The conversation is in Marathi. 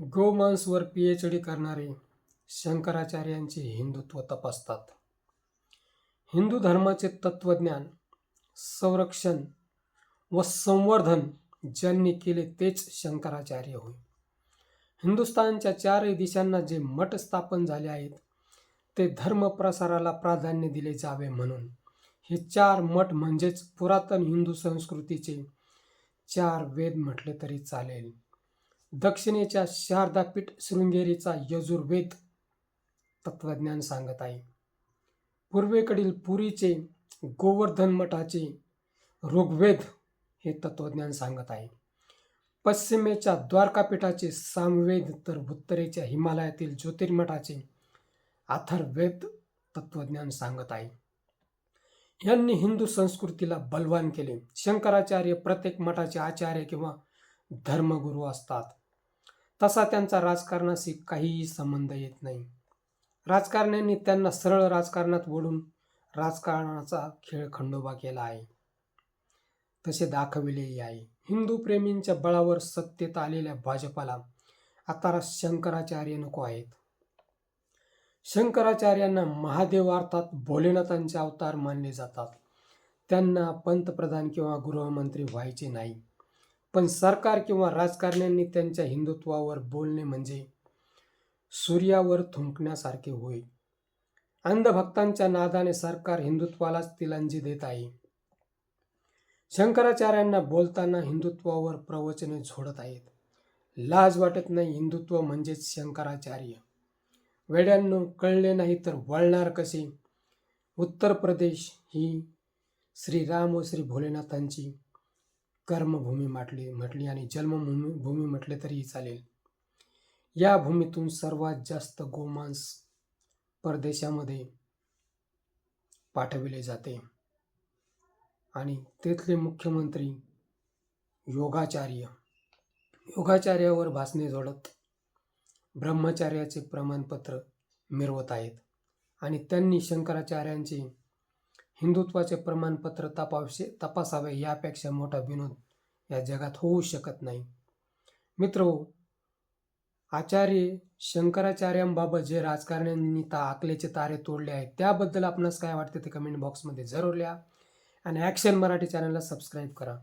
गोमांसवर पी एच डी करणारे शंकराचार्यांचे हिंदुत्व तपासतात. हिंदू धर्माचे तत्वज्ञान संरक्षण व संवर्धन ज्यांनी केले तेच शंकराचार्य होय. हिंदुस्थानच्या चारही दिशांना जे मठ स्थापन झाले आहेत ते धर्मप्रसाराला प्राधान्य दिले जावे म्हणून. हे चार मठ म्हणजेच पुरातन हिंदू संस्कृतीचे चार वेद म्हटले तरी चालेल. दक्षिणेच्या शारदापीठ शृंगेरीचा यजुर्वेद तत्वज्ञान सांगत आहे. पूर्वेकडील पुरीचे गोवर्धन मठाचे ऋग्वेद हे तत्वज्ञान सांगत आहे. पश्चिमेच्या द्वारकापीठाचे सामवेद तर उत्तरेच्या हिमालयातील ज्योतिर्मठाचे अथर्वेद तत्वज्ञान सांगत आहे. यांनी हिंदू संस्कृतीला बलवान केले. शंकराचार्य प्रत्येक मठाचे आचार्य किंवा धर्मगुरू असतात. तसा त्यांचा राजकारणाशी काहीही संबंध येत नाही. राजकारण्यांनी त्यांना सरळ राजकारणात ओढून राजकारणाचा खेळ खंडोबा केला आहे. तसे दाखविलेही आहे. हिंदू प्रेमींच्या बळावर सत्तेत आलेल्या भाजपाला आता शंकराचार्य नको आहेत. शंकराचार्यांना महादेव अर्थात भोलेनाथांचे अवतार मानले जातात. त्यांना पंतप्रधान किंवा गृहमंत्री व्हायचे नाही. पण सरकार किंवा राजकारण्यांनी त्यांच्या हिंदुत्वावर बोलणे म्हणजे सूर्यावर थुंकण्यासारखे होय. अंधभक्तांच्या नादाने सरकार हिंदुत्वालाच तिलांजी देत आहे. शंकराचार्यांना बोलताना हिंदुत्वावर प्रवचने झोडत आहेत. लाज वाटत नाही हिंदुत्व म्हणजेच शंकराचार्य. वेड्यांनो कळले नाही तर वळणार कसे? उत्तर प्रदेश ही श्रीराम व श्री भोलेनाथांची कर्मभूमी म्हटली म्हटली आणि जन्मभूमी भूमी म्हटले तरीही चालेल. या भूमीतून सर्वात जास्त गोमांस परदेशामध्ये पाठविले जाते. आणि तेथले मुख्यमंत्री योगाचार्य योगाचार्यावर भासणे जोडत ब्रह्मचार्याचे प्रमाणपत्र मिळवत आहेत. आणि त्यांनी शंकराचार्यांचे हिंदुत्वाचे प्रमाणपत्र तपावशे तपासावे यापेक्षा मोठा विनोद या जगात होऊ शकत नाही. मित्र हो, आचार्य शंकराचार्यांबाबत जे राजकारण्यांनी ता आकलेचे तारे तोडले आहेत त्याबद्दल आपणास काय वाटते ते कमेंट बॉक्समध्ये जरूर लिहा. आणि ॲक्शन मराठी चॅनलला सबस्क्राईब करा.